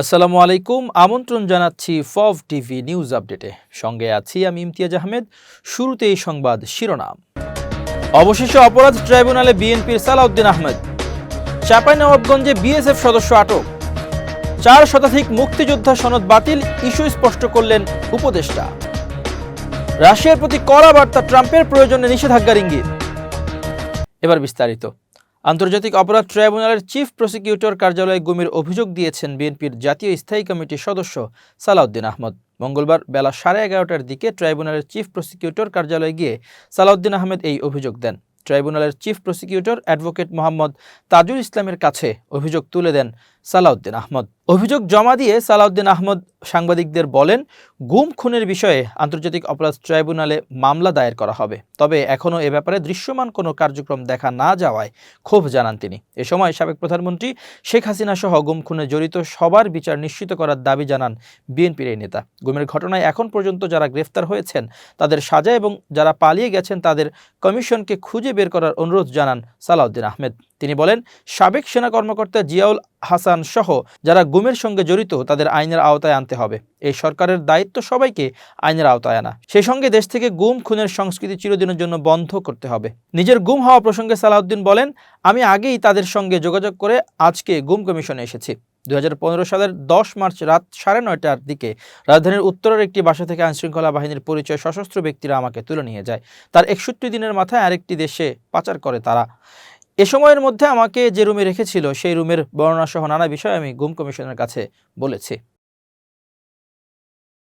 আসসালামু আলাইকুম, আমন্ত্রণ জানাচ্ছি ফভ টিভি নিউজ আপডেটে। সঙ্গে আছি আমি ইমতিয়াজ আহমেদ, শুরুতেই সংবাদ শিরোনাম। অবশেষে অপরাধ ট্রাইব্যুনালে বিএনপির সালাউদ্দিন আহমেদ। চাঁপাইনবাবগঞ্জে বিএসএফ সদস্য আটক। চার শতাধিক মুক্তিযোদ্ধা সনদ বাতিল, ইস্যু স্পষ্ট করলেন উপদেষ্টা। রাশিয়ার প্রতি কড়া বার্তা, ট্রাম্পের প্রয়োজনে নিষেধাজ্ঞার ইঙ্গিত। এবার বিস্তারিত। আন্তর্জাতিক অপরাধ ট্রাইব্যুনালের চিফ প্রসিকিউটর কার্যালয়ে গুমের অভিযোগ দিয়েছেন বিএনপির জাতীয় স্থায়ী কমিটির সদস্য সালাউদ্দিন আহমদ। মঙ্গলবার বেলা সাড়ে এগারোটার দিকে ট্রাইব্যুনালের চিফ প্রসিকিউটর কার্যালয়ে গিয়ে সালাউদ্দিন আহমেদ এই অভিযোগ দেন। ট্রাইব্যুনালের chief prosecutor advocate Mohammad Tajul ইসলামের কাছে অভিযোগ তুলে দেন। সালাউদ্দিন আহমদ। অভিযোগ জমা দিয়ে সালাউদ্দিন আহমদ সাংবাদিকদের বলেন, গুম খুনের বিষয়ে আন্তর্জাতিক অপরাধ ট্রাইব্যুনালে মামলা দায়ের করা হবে। তবে এখনও এ ব্যাপারে দৃশ্যমান কোনো কার্যক্রম দেখা না যাওয়ায় ক্ষোভ জানান তিনি। এ সময় সাবেক প্রধানমন্ত্রী শেখ হাসিনা সহ গুম খুনে জড়িত সবার বিচার নিশ্চিত করার দাবি জানান বিএনপির এই নেতা। গুমের ঘটনায় এখন পর্যন্ত যারা গ্রেফতার হয়েছেন, তাদের সাজা এবং যারা পালিয়ে গেছেন, তাদের কমিশনকে খুঁজে বের করার অনুরোধ জানান সালাউদ্দিন আহমেদ। তিনি বলেন, সাবেক সেনা কর্মকর্তা জিয়াউল হাসান সহ যারা গুমের সঙ্গে জড়িত, তাদের আইনের আওতায় আনতে হবে। এই সরকারের দায়িত্ব সবাইকে আইনের আওতায় আনা। সেই সঙ্গে দেশ থেকে গুম, খুনের সংস্কৃতি চিরদিনের জন্য বন্ধ করতে হবে। নিজের গুম হওয়া প্রসঙ্গে সালাউদ্দিন বলেন, আমি আগেই তাদের সঙ্গে যোগাযোগ করে আজকে গুম কমিশনে এসেছি। দুই হাজার পনেরো সালের দশ মার্চ রাত সাড়ে নয়টার দিকে রাজধানীর উত্তরের একটি বাসা থেকে আইনশৃঙ্খলা বাহিনীর পরিচয় সশস্ত্র ব্যক্তিরা আমাকে তুলে নিয়ে যায়। তার একষট্টি দিনের মাথায় আরেকটি দেশে পাচার করে তারা। এ সময়ের মধ্যে আমাকে যে রুমে রেখেছিল, সেই রুমের বর্ণনা সহ নানা বিষয় আমি গুম কমিশনের কাছে বলেছি।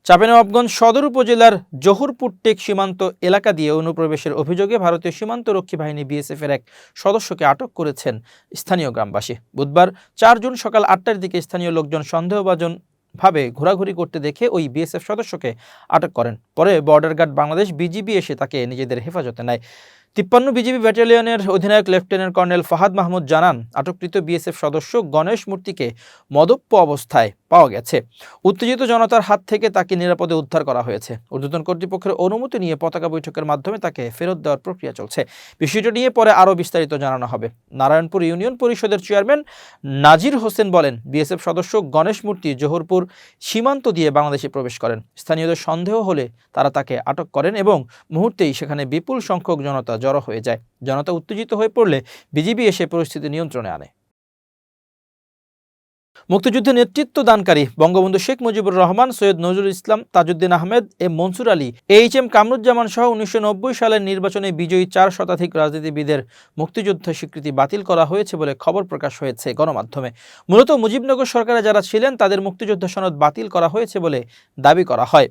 চাঁপাইনবাবগঞ্জ সদর উপজেলার জহুরপুর টেক সীমান্ত এলাকা দিয়ে অনুপ্রবেশের অভিযোগে ভারতীয় সীমান্ত রক্ষী বাহিনী বিএসএফ এর এক সদস্যকে আটক করেছেন স্থানীয় গ্রামবাসী। বুধবার চার জুন সকাল আটটার দিকে স্থানীয় লোকজন সন্দেহভাজন ভাবে ঘোরাঘুরি করতে দেখে ওই বিএসএফ সদস্যকে আটক করেন। পরে বর্ডার গার্ড বাংলাদেশ বিজিবি এসে তাকে নিজেদের হেফাজতে নেয়। তিপ্পান্ন বিজিবি ব্যাটালিয়নের অধিনায়ক লেফটেন্যান্ট কর্নেল ফাহাদ মাহমুদ জানান, আটককৃত বিএসএফ সদস্য গণেশ মূর্তিকে মদপ্য অবস্থায় পাওয়া গেছে। উত্তেজিত জনতার হাত থেকে তাকে নিরাপদে উদ্ধার করা হয়েছে। ঊর্ধ্বতন কর্তৃপক্ষের অনুমতি নিয়ে পতাকা বৈঠকের মাধ্যমে তাকে ফেরত দেওয়ার প্রক্রিয়া চলছে। বিষয়টি নিয়ে পরে আরও বিস্তারিত জানানো হবে। নারায়ণপুর ইউনিয়ন পরিষদের চেয়ারম্যান নাজির হোসেন বলেন, বিএসএফ সদস্য গণেশ মূর্তি জোহরপুর সীমান্ত দিয়ে বাংলাদেশে প্রবেশ করেন। স্থানীয়দের সন্দেহ হলে তারা তাকে আটক করেন এবং মুহূর্তেই সেখানে বিপুল সংখ্যক জনতা জড়ো হয়ে যায়। জনতা উত্তেজিত হয়ে পড়লে বিজিবি এসে পরিস্থিতি নিয়ন্ত্রণে আনে। মুক্তিযুদ্ধে নেতৃত্ব দানকারী Bangabandhu Sheikh Mujibur Rahman, Syed Nazrul Islam, Tajuddin Ahmed M Mansur Ali, H M Kamaruzzaman সহ উনিশশো নব্বই সালের নির্বাচনে বিজয়ী চার শতাধিক রাজনীতিবিদের মুক্তিযুদ্ধ স্বীকৃতি বাতিল করা হয়েছে বলে খবর প্রকাশ হয়েছে গণমাধ্যমে। মূলত মুজিবনগর সরকারে যারা ছিলেন, তাদের মুক্তিযুদ্ধ সনদ বাতিল করা হয়েছে বলে দাবি করা হয়।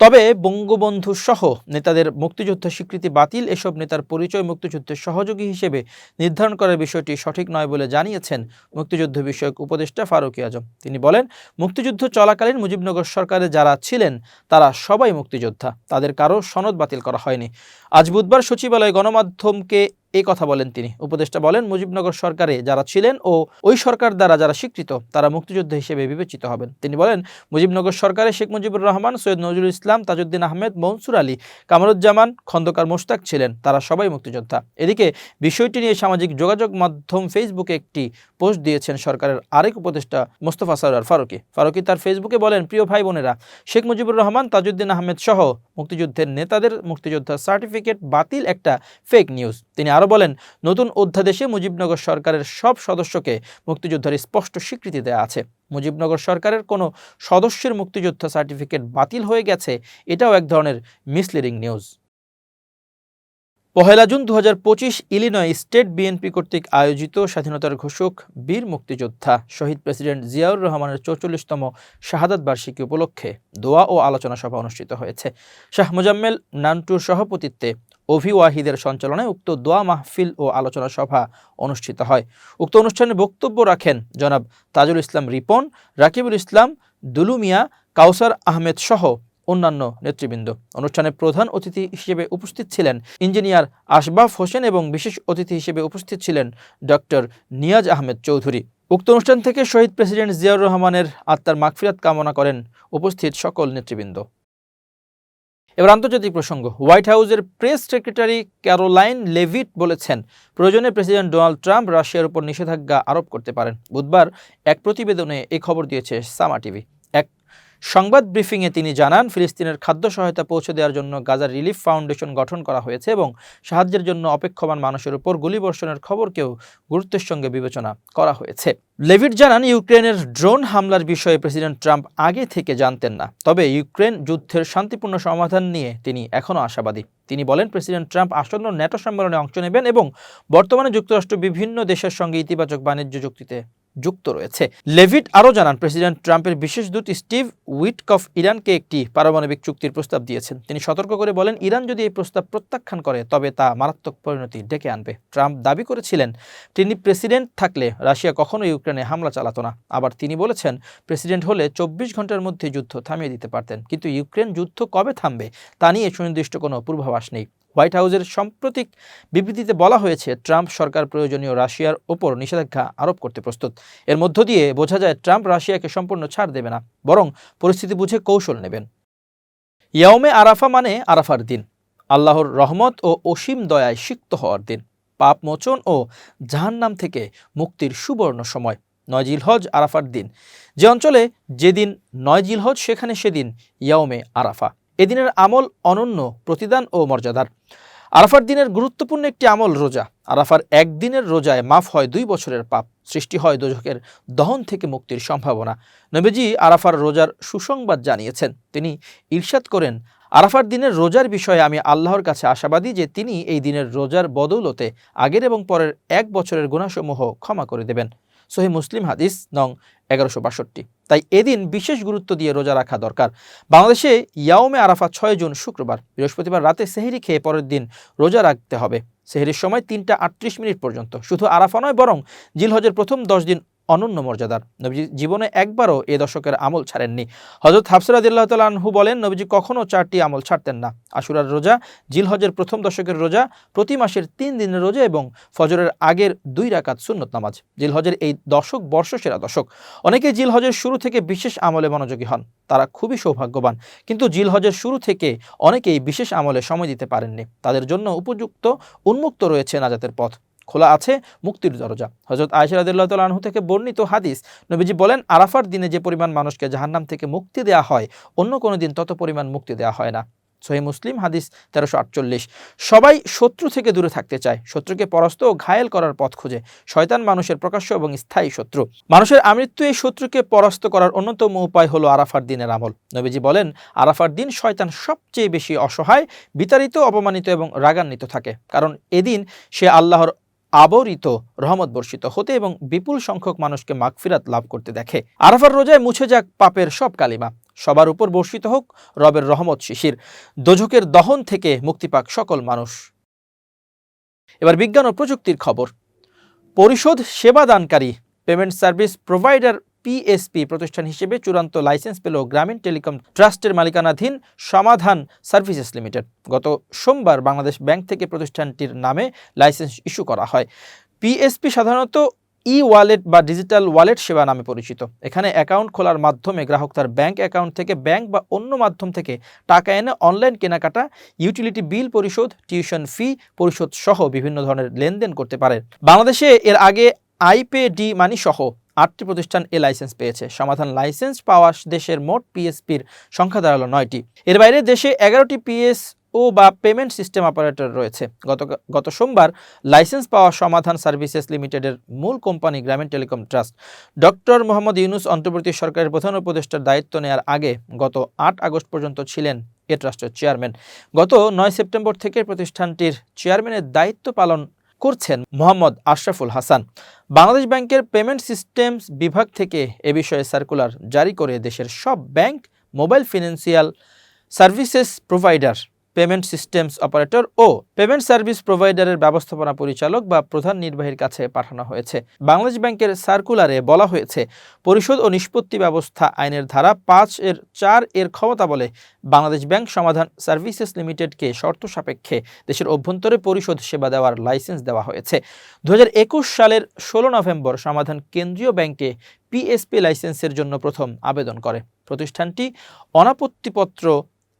তবে বঙ্গবন্ধু সহ নেতাদের মুক্তিযুদ্ধ স্বীকৃতি বাতিল, এসব নেতার পরিচয় মুক্তিযুদ্ধের সহযোগী হিসেবে নির্ধারণ করার বিষয়টি সঠিক নয় বলে জানিয়েছেন মুক্তিযুদ্ধ বিষয়ক উপদেষ্টা ফারুকি আজম। তিনি বলেন, মুক্তিযুদ্ধ চলাকালীন মুজিবনগর সরকারে যারা ছিলেন, তারা সবাই মুক্তিযোদ্ধা। তাদের কারও সনদ বাতিল করা হয়নি। আজ বুধবার সচিবালয় গণমাধ্যমকে এই কথা বলেন তিনি। উপদেষ্টা বলেন, মুজিবনগর সরকারে যারা ছিলেন ও ওই সরকার দ্বারা যারা স্বীকৃত, তারা মুক্তিযুদ্ধ হিসেবে বিবেচিত হবেন। তিনি বলেন, মুজিবনগর সরকারে শেখ মুজিবুর রহমান, সৈয়দ নজরুল ইসলাম, তাজউদ্দিন আহমেদ, মনসুর আলী, কামরুজ্জামান, খন্দকার মোশতাক ছিলেন, তারা সবাই মুক্তিযোদ্ধা। এদিকে বিষয়টি নিয়ে সামাজিক যোগাযোগ মাধ্যম ফেসবুকে একটি পোস্ট দিয়েছেন সরকারের আরেক উপদেষ্টা মোস্তফা সরার ফারুকি। ফারুকি তার ফেসবুকে বলেন, প্রিয় ভাই বোনেরা, শেখ মুজিবুর রহমান, তাজউদ্দিন আহমেদ সহ মুক্তিযুদ্ধের নেতাদের মুক্তিযোদ্ধার সার্টিফিকেট বাতিল একটা ফেক নিউজ তিনি আরও বলেন, নতুন অধ্যাদেশে মুজিবনগর সরকারের সব সদস্যকে মুক্তিযোদ্ধার স্পষ্ট স্বীকৃতি দেওয়া আছে। মুজিবনগর সরকারের কোনো সদস্যের মুক্তিযোদ্ধা সার্টিফিকেট বাতিল হয়ে গেছে, এটাও এক ধরনের মিসলিডিং নিউজ। পহেলা জুন দুহাজার পঁচিশ ইলিনয় স্টেট বিএনপি কর্তৃক আয়োজিত স্বাধীনতার ঘোষক বীর মুক্তিযোদ্ধা শহীদ প্রেসিডেন্ট জিয়াউর রহমানের চৌচল্লিশতম শাহাদাত বার্ষিকী উপলক্ষে দোয়া ও আলোচনা সভা অনুষ্ঠিত হয়েছে। শাহ মোজাম্মেল নান্টুর সভাপতিত্বে অভি ওয়াহিদের সঞ্চালনায় উক্ত দোয়া মাহফিল ও আলোচনা সভা অনুষ্ঠিত হয়। উক্ত অনুষ্ঠানে বক্তব্য রাখেন জনাব তাজুল ইসলাম রিপন, রাকিবুল ইসলাম দুলুমিয়া কাউসার আহমেদ সহ অন্যান্য নেতৃবৃন্দ। অনুষ্ঠানে প্রধান অতিথি হিসেবে উপস্থিত ছিলেন ইঞ্জিনিয়ার আশবাফ হোসেন এবং বিশেষ অতিথি হিসেবে উপস্থিত ছিলেন ডক্টর নিয়াজ আহমেদ চৌধুরী। উক্ত অনুষ্ঠান থেকে শহীদ প্রেসিডেন্ট জিয়াউর রহমানের আত্মার মাগফিরাত কামনা করেন উপস্থিত সকল নেতৃবৃন্দ। এবার আন্তর্জাতিক প্রসঙ্গ। হোয়াইট হাউসের প্রেস সেক্রেটারি ক্যারোলাইন লেভিট বলেছেন, প্রয়োজনে প্রেসিডেন্ট ডোনাল্ড ট্রাম্প রাশিয়ার উপর নিষেধাজ্ঞা আরোপ করতে পারেন। বুধবার এক প্রতিবেদনে এই খবর দিয়েছে সামা টিভি। সংবাদ ব্রিফিংয়ে তিনি জানান, ফিলিস্তিনের খাদ্য সহায়তা পৌঁছে দেওয়ার জন্য গাজার রিলিফ ফাউন্ডেশন গঠন করা হয়েছে এবং সাহায্যের জন্য অপেক্ষমান মানুষের উপর গুলিবর্ষণের খবরকেও গুরুত্বের সঙ্গে বিবেচনা করা হয়েছে। লেভিট জানান, ইউক্রেনের ড্রোন হামলার বিষয়ে প্রেসিডেন্ট ট্রাম্প আগে থেকে জানতেন না। তবে ইউক্রেন যুদ্ধের শান্তিপূর্ণ সমাধান নিয়ে তিনি এখনও আশাবাদী। তিনি বলেন, প্রেসিডেন্ট ট্রাম্প আসন্ন ন্যাটো সম্মেলনে অংশ নেবেন এবং বর্তমানে যুক্তরাষ্ট্র বিভিন্ন দেশের সঙ্গে ইতিবাচক বাণিজ্য চুক্তিতে যুক্ত রয়েছে। লেভিট আরও জানান, প্রেসিডেন্ট ট্রাম্পের বিশেষ দূত স্টিভ উইটকফ ইরানকে একটি পারমাণবিক চুক্তির প্রস্তাব দিয়েছেন। তিনি সতর্ক করে বলেন, ইরান যদি এই প্রস্তাব প্রত্যাখ্যান করে, তবে তা মারাত্মক পরিণতি ডেকে আনবে। ট্রাম্প দাবি করেছিলেন, তিনি প্রেসিডেন্ট থাকলে রাশিয়া কখনো ইউক্রেনে হামলা চালাতো না। আবার তিনি বলেছেন, প্রেসিডেন্ট হলে চব্বিশ ঘণ্টার মধ্যে যুদ্ধ থামিয়ে দিতে পারতেন। কিন্তু ইউক্রেন যুদ্ধ কবে থামবে, তা নিয়ে সুনির্দিষ্ট কোনো পূর্বাভাস নেই। হোয়াইট হাউসের সাম্প্রতিক বিবৃতিতে বলা হয়েছে, ট্রাম্প সরকার প্রয়োজনীয় রাশিয়ার ওপর নিষেধাজ্ঞা আরোপ করতে প্রস্তুত। এর মধ্য দিয়ে বোঝা যায়, ট্রাম্প রাশিয়াকে সম্পূর্ণ ছাড় দেবে না, বরং পরিস্থিতি বুঝে কৌশল নেবেন। ইয়মে আরাফা মানে আরাফার দিন। আল্লাহর রহমত ও অসীম দয়ায় সিক্ত হওয়ার দিন। পাপ মোচন ও জাহান্নাম থেকে মুক্তির সুবর্ণ সময়, নয় জিলহজ আরাফার দিন। যে অঞ্চলে যেদিন নয় জিলহজ, সেখানে সেদিন ইয়মে আরাফা। এদিনের আমল অনন্য, প্রতিদান ও মর্যাদার। আরাফার দিনের গুরুত্বপূর্ণ একটি আমল রোজা। আরাফার একদিনের রোজায় মাফ হয় দুই বছরের পাপ, সৃষ্টি হয় দোজকের দহন থেকে মুক্তির সম্ভাবনা। নবীজি আরাফার রোজার সুসংবাদ জানিয়েছেন। তিনি ঈর্ষাদ করেন, আরাফার দিনের রোজার বিষয়ে আমি আল্লাহর কাছে আশাবাদী যে তিনি এই দিনের রোজার বদৌলতে আগের এবং পরের এক বছরের গুণাসমূহ ক্ষমা করে দেবেন। সহি মুসলিম হাদিস নং এগারোশো বাষট্টি। তাই এদিন বিশেষ গুরুত্ব দিয়ে রোজা রাখা দরকার। বাংলাদেশে ইয়াওমে আরাফা ছয় জুন শুক্রবার, বৃহস্পতিবার রাতে সেহেরি খেয়ে পরের দিন রোজা রাখতে হবে। সেহেরির সময় তিনটা আটত্রিশ মিনিট পর্যন্ত। শুধু আরাফা নয়, বরং জিলহজের প্রথম দশ দিন অনন্য মর্যাদার। নবীজি জীবনে একবারও এ দশকের আমল ছাড়েননি। হজরত হাফসরাদিল্লাহ তালহু বলেন, নবীজি কখনও চারটি আমল ছাড়তেন না। আশুরার রোজা জিলহজের প্রথম দশকের রোজা, প্রতি মাসের তিন দিনের রোজা এবং ফজরের আগের দুই রাকাত সুন্নত নামাজ। জিলহজের এই দশক বর্ষসেরা দশক। অনেকে জিলহজের শুরু থেকে বিশেষ আমলে মনোযোগী হন। তারা খুবই সৌভাগ্যবান। কিন্তু জিলহজের শুরু থেকে অনেকেই বিশেষ আমলে সময় দিতে পারেননি। তাদের জন্য উপযুক্ত, উন্মুক্ত রয়েছে নাজাতের পথ। খোলা আছে মুক্তির দরজা। হজরত আয়সরাদিল্লাহ আনহু থেকে বর্ণিত হাদিস, নবীজি বলেন, আরাফার দিনে যে পরিমাণ মানুষকে জাহান্নাম থেকে মুক্তি দেওয়া হয়, অন্য কোনো দিন তত পরিমাণ মুক্তি দেওয়া হয় না। সহি মুসলিম, হাদিস তেরোশো আটচল্লিশ। সবাই শত্রু থেকে দূরে থাকতে চায়। শত্রুকে পরাস্ত ও ঘায়েল করার পথ খুঁজে। শয়তান মানুষের প্রকাশ্য এবং স্থায়ী শত্রু। মানুষের আমৃত্যু এই শত্রুকে পরাস্ত করার অন্যতম উপায় হলো আরাফার দিনের আমল। নবীজি বলেন, আরাফার দিন শয়তান সবচেয়ে বেশি অসহায়, বিতাড়িত, অপমানিত এবং রাগান্বিত থাকে। কারণ এদিন সে আল্লাহর আবরিত রহমত বর্ষিত হতে এবং বিপুল সংখ্যক মানুষকে মাগফিরাত লাভ করতে দেখে। আরাফার রোজায় মুছে যাক পাপের সব কালিমা। সবার উপর বর্ষিত হোক রবের রহমত শিশির। দোজকের দহন থেকে মুক্তি পাক সকল মানুষ। এবার বিজ্ঞান ও প্রযুক্তির খবর। পরিশোধ সেবাদানকারী পেমেন্ট সার্ভিস প্রোভাইডার পিএসপি প্রতিষ্ঠান হিসেবে চূড়ান্ত লাইসেন্স পেল গ্রামীণ টেলিকম ট্রাস্টের মালিকানাধীন সমাধান সার্ভিসেস লিমিটেড। গত সোমবার বাংলাদেশ ব্যাংক থেকে প্রতিষ্ঠানটির নামে লাইসেন্স ইস্যু করা হয়। পিএসপি সাধারণত ই ওয়ালেট বা ডিজিটাল ওয়ালেট সেবা নামে পরিচিত। এখানে অ্যাকাউন্ট খোলার মাধ্যমে গ্রাহক তার ব্যাংক অ্যাকাউন্ট থেকে ব্যাংক বা অন্য মাধ্যম থেকে টাকা এনে অনলাইন কেনাকাটা ইউটিলিটি বিল পরিশোধ টিউশন ফি পরিশোধ সহ বিভিন্ন ধরনের লেনদেন করতে পারে। বাংলাদেশে এর আগে আইপে, ডি মানি সহ আটটি প্রতিষ্ঠান এ লাইসেন্স পেয়েছে। সমাধান লাইসেন্স পাওয়া দেশের মোট পিএসপির সংখ্যা দাঁড়াল নয়টি। এর বাইরে দেশে এগারোটি পিএস ও বা পেমেন্ট সিস্টেম অপারেটর রয়েছে। গত গত সোমবার লাইসেন্স পাওয়া সমাধান সার্ভিসেস লিমিটেডের মূল company Grameen telecom trust. Doctor Mohammad Yunus অন্তর্বর্তী সরকারের প্রধান উপদেষ্টার দায়িত্ব নেওয়ার আগে গত আট আগস্ট পর্যন্ত ছিলেন এ ট্রাস্টের চেয়ারম্যান। গত নয় সেপ্টেম্বর থেকে প্রতিষ্ঠানটির চেয়ারম্যানের দায়িত্ব পালন করছেন মোহাম্মদ আশরাফুল হাসান। বাংলাদেশ ব্যাংকের পেমেন্ট সিস্টেমস বিভাগ থেকে এ বিষয়ে সার্কুলার জারি করে দেশের সব bank, mobile financial services provider. Payment systems operator ও পেমেন্ট সার্ভিস প্রোভাইডারের ব্যবস্থাপনা পরিচালক বা প্রধান নির্বাহীর কাছে পাঠানো হয়েছে। বাংলাদেশ ব্যাংকের সার্কুলারে বলা হয়েছে, পরিশোধ ও নিষ্পত্তি ব্যবস্থা আইনের ধারা পাঁচ এর চার এর ক্ষমতা বলে বাংলাদেশ ব্যাংক সমাধান সার্ভিসেস লিমিটেডকে শর্ত সাপেক্ষে দেশের অভ্যন্তরে পরিশোধ সেবা দেওয়ার লাইসেন্স দেওয়া হয়েছে। দু হাজার একুশ সালের ষোলো নভেম্বর সমাধান কেন্দ্রীয় ব্যাংকে পিএসপি লাইসেন্সের জন্য প্রথম আবেদন করে। প্রতিষ্ঠানটি অনাপত্তিপত্র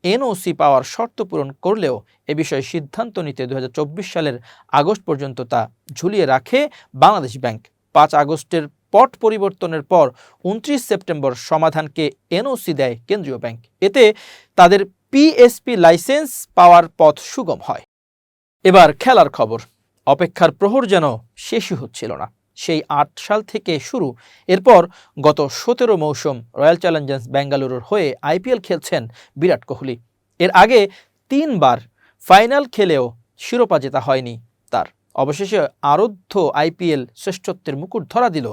এনওসি পাওয়ার শর্ত পূরণ করলেও এ বিষয়ে সিদ্ধান্ত নিতে দু হাজার চব্বিশ সালের আগস্ট পর্যন্ত তা ঝুলিয়ে রাখে বাংলাদেশ ব্যাংক। পাঁচ আগস্টের পট পরিবর্তনের পর উনত্রিশ সেপ্টেম্বর সমাধানকে এনওসি দেয় কেন্দ্রীয় ব্যাংক। এতে তাদের পিএসপি লাইসেন্স পাওয়ার পথ সুগম হয়। এবার খেলার খবর। অপেক্ষার প্রহর যেন শেষই হচ্ছিল না। সেই আট সাল থেকে শুরু। এরপর গত সতেরো মৌসুম রয়্যাল চ্যালেঞ্জার্স বেঙ্গালুরুর হয়ে আইপিএল খেলছেন বিরাট কোহলি। এর আগে তিনবার ফাইনাল খেলেও শিরোপা জেতা হয়নি তার। অবশেষে আরাধ্য আইপিএল শ্রেষ্ঠত্বের মুকুট ধরা দিল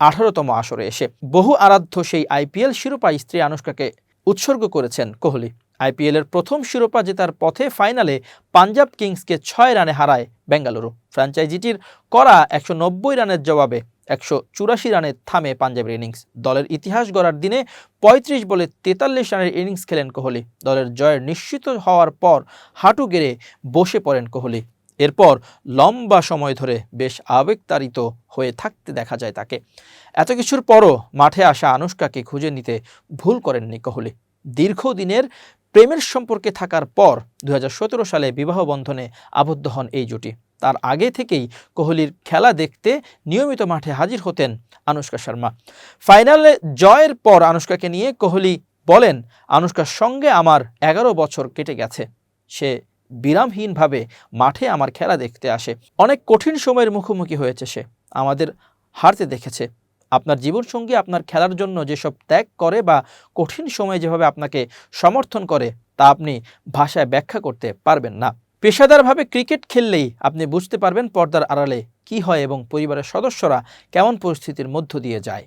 আঠারোতম আসরে এসে। বহু আরাধ্য সেই আইপিএল শিরোপা স্ত্রী আনুষ্কাকে উৎসর্গ করেছেন কোহলি। আইপিএলের প্রথম শিরোপা জেতার পথে ফাইনালে পাঞ্জাব কিংসকে ছয় রানে হারায় বেঙ্গালুরু। ফ্র্যাঞ্চাইজিটির করা একশো নব্বই রানের জবাবে একশো চুরাশি রানে থামে পাঞ্জাবের ইনিংস। দলের ইতিহাস গড়ার দিনে পঁয়ত্রিশ বলে তেতাল্লিশ রানের ইনিংস খেলেন কোহলি। দলের জয়ের নিশ্চিত হওয়ার পর হাঁটু গেড়ে বসে পড়েন কোহলি। এরপর লম্বা সময় ধরে বেশ আবেগতাড়িত হয়ে থাকতে দেখা যায় তাকে। এত কিছুর পরও মাঠে আসা আনুষ্কাকে খুঁজে নিতে ভুল করেননি কোহলি। দীর্ঘদিনের প্রেমের সম্পর্কে থাকার পর দু হাজার সতেরো সালে বিবাহ বন্ধনে আবদ্ধ হন এই জুটি। তার আগে থেকেই কোহলির খেলা দেখতে নিয়মিত মাঠে হাজির হতেন আনুষ্কা শর্মা। ফাইনালে জয়ের পর আনুষ্কাকে নিয়ে কোহলি বলেন আনুষ্কার সঙ্গে আমার এগারো বছর কেটে গেছে। সে বিরামহীনভাবে মাঠে আমার খেলা দেখতে আসে। অনেক কঠিন সময়ের মুখোমুখি হয়েছে সে। আমাদের হারতে দেখেছে। আপনার জীবনসঙ্গী আপনার খেলার জন্য যেসব ত্যাগ করে বা কঠিন সময়ে যেভাবে আপনাকে সমর্থন করে, তা আপনি ভাষায় ব্যাখ্যা করতে পারবেন না। পেশাদারভাবে ক্রিকেট খেললেই আপনি বুঝতে পারবেন পর্দার আড়ালে কি হয় এবং পরিবারের সদস্যরা কেমন পরিস্থিতির মধ্য দিয়ে যায়।